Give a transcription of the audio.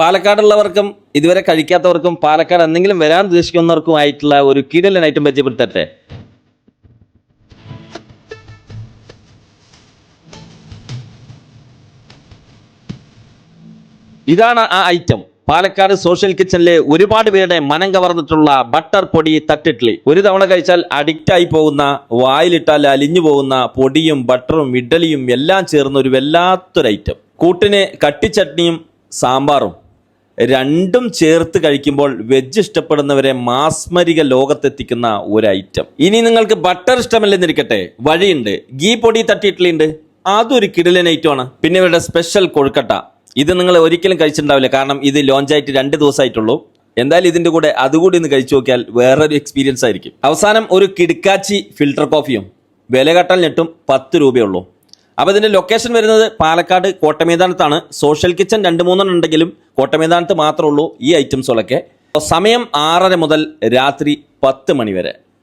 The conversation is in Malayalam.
പാലക്കാടുള്ളവർക്കും ഇതുവരെ കഴിക്കാത്തവർക്കും പാലക്കാട് എന്തെങ്കിലും വരാൻ ഉദ്ദേശിക്കുന്നവർക്കും ആയിട്ടുള്ള ഒരു കിടലൻ ഐറ്റം പരിചയപ്പെടുത്തട്ടെ? ഇതാണ് ആ ഐറ്റം പാലക്കാട് സോഷ്യൽ കിച്ചണിലെ ഒരുപാട് പേരുടെ മനം കവർന്നിട്ടുള്ള ബട്ടർ പൊടി തട്ടിട്ട്ലി ഒരു തവണ കഴിച്ചാൽ അഡിക്റ്റ് ആയി പോകുന്ന വായിലിട്ടാൽ അലിഞ്ഞു പോകുന്ന പൊടിയും ബട്ടറും ഇഡ്ഡലിയും എല്ലാം ചേർന്ന ഒരു വല്ലാത്തൊരു ഐറ്റം കൂട്ടിന് കട്ടിച്ചട്നിയും സാമ്പാറും. രണ്ടും ചേർത്ത് കഴിക്കുമ്പോൾ വെജ് ഇഷ്ടപ്പെടുന്നവരെ മാസ്മരിക ലോകത്തെത്തിക്കുന്ന ഒരു ഐറ്റം ഇനി നിങ്ങൾക്ക് ബട്ടർ ഇഷ്ടമല്ലെന്നിരിക്കട്ടെ വഴിയുണ്ട്. ഗീ പൊടി തട്ടിയിട്ടുണ്ട് അതൊരു കിടിലൻ ഐറ്റമാണ് പിന്നെ ഇവരുടെ സ്പെഷ്യൽ കൊഴുക്കട്ട. ഇത് നിങ്ങൾ ഒരിക്കലും കഴിച്ചിട്ടുണ്ടാവില്ല. കാരണം ഇത് ലോഞ്ചായിട്ട് രണ്ട് ദിവസമായിട്ടുള്ളൂ. എന്തായാലും ഇതിന്റെ കൂടെ അതുകൂടി ഒന്ന് കഴിച്ചു നോക്കിയാൽ വേറൊരു എക്സ്പീരിയൻസ് ആയിരിക്കും. അവസാനം ഒരു കിടുക്കാച്ചി ഫിൽട്ടർ കോഫിയും വില കട്ടാൽ ഞെട്ടും പത്ത് രൂപയുള്ളൂ അപ്പോൾ ഇതിന്റെ ലൊക്കേഷൻ വരുന്നത് പാലക്കാട് കോട്ടമൈതാനത്താണ്. സോഷ്യൽ കിച്ചൺ രണ്ട് മൂന്നെണ്ണം ഉണ്ടെങ്കിലും കോട്ടമൈതാനത്ത് മാത്രമേ ഉള്ളൂ ഈ ഐറ്റംസുകളൊക്കെ സമയം ആറര മുതൽ രാത്രി പത്ത് മണി വരെ.